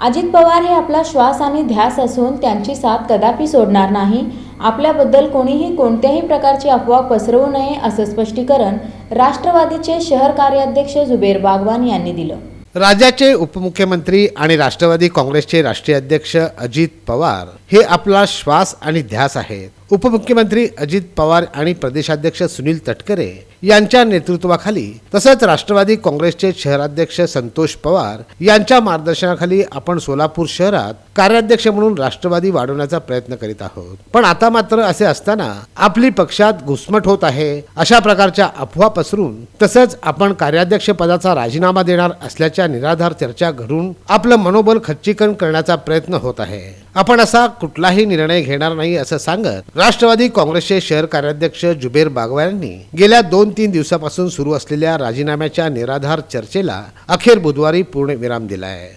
अजित पवार हे आपला श्वास आणि ध्यास असून त्यांची साथ कदापि सोडणार नाही. आपल्याबद्दल कोणीही कोणत्याही प्रकारची अफवा पसरवू नये असं स्पष्टीकरण राष्ट्रवादीचे शहर कार्याध्यक्ष जुबेर बागवान यांनी दिलं. राज्याचे उपमुख्यमंत्री आणि राष्ट्रवादी काँग्रेसचे राष्ट्रीय अध्यक्ष अजित पवार हे आपला श्वास आणि ध्यास आहेत. उपमुख्यमंत्री अजित पवार आणि प्रदेशाध्यक्ष सुनील तटकरे यांच्या नेतृत्वाखाली तसंच राष्ट्रवादी काँग्रेसचे शहराध्यक्ष संतोष पवार यांच्या मार्गदर्शनाखाली आपण सोलापूर शहरात कार्याध्यक्ष म्हणून राष्ट्रवादी वाढवण्याचा प्रयत्न करीत आहोत. पण आता मात्र असे असताना आपली पक्षात घुसमट होत आहे अशा प्रकारच्या अफवा पसरून तसंच आपण कार्याध्यक्ष पदाचा राजीनामा देणार असल्याच्या निराधार चर्चा घडून आपलं मनोबल खच्चीकरण करण्याचा प्रयत्न होत आहे. आपण असा कुठलाही निर्णय घेणार नाही असं सांगत राष्ट्रवादी काँग्रेसचे शहर कार्याध्यक्ष जुबेर बागवा यांनी गेल्या दोन तीन दिवसापासून सुरू असलेल्या राजीनाम्याच्या निराधार चर्चेला अखेर बुधवारी पूर्ण विराम दिला आहे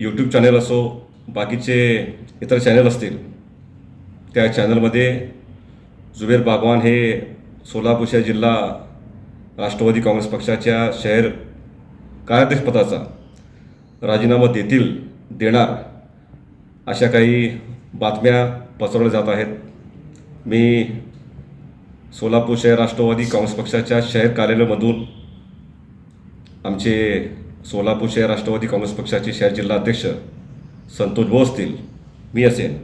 यूट्यूब चॅनल असो बाकीचे इतर चॅनल असतील त्या चॅनलमध्ये जुबेर बागवान हे सोलापूरच्या जिल्हा राष्ट्रवादी काँग्रेस पक्षाच्या शहर कार्याध्यक्षपदाचा राजीनामा देतील देणार अशा काही बातम्या पसरवल्या जात आहेत. मी सोलापूर शहर राष्ट्रवादी काँग्रेस पक्षाच्या शहर कार्यालयामधून आमचे सोलापूर शहर राष्ट्रवादी काँग्रेस पक्षाचे शहर जिल्हाध्यक्ष संतोष भाऊ असतील मी असेन.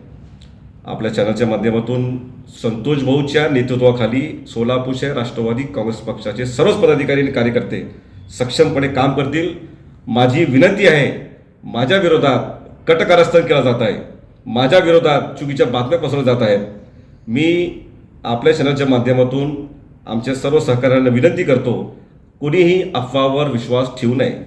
आपल्या चॅनलच्या माध्यमातून संतोष भाऊच्या नेतृत्वाखाली सोलापूर शहर राष्ट्रवादी काँग्रेस पक्षाचे सर्वच पदाधिकारी आणि कार्यकर्ते सक्षमपणे काम करतील. माझी विनंती आहे माझ्या विरोधात कटकारस्थान केला जात आहे. माझ्या विरोधात चुकीच्या बातम्या पसरवल्या जात आहेत. मी आपल्या चॅनलच्या माध्यमातून आमच्या सर्व सहकाऱ्यांना विनंती करतो कुणीही अफवावर विश्वास ठेवू नये.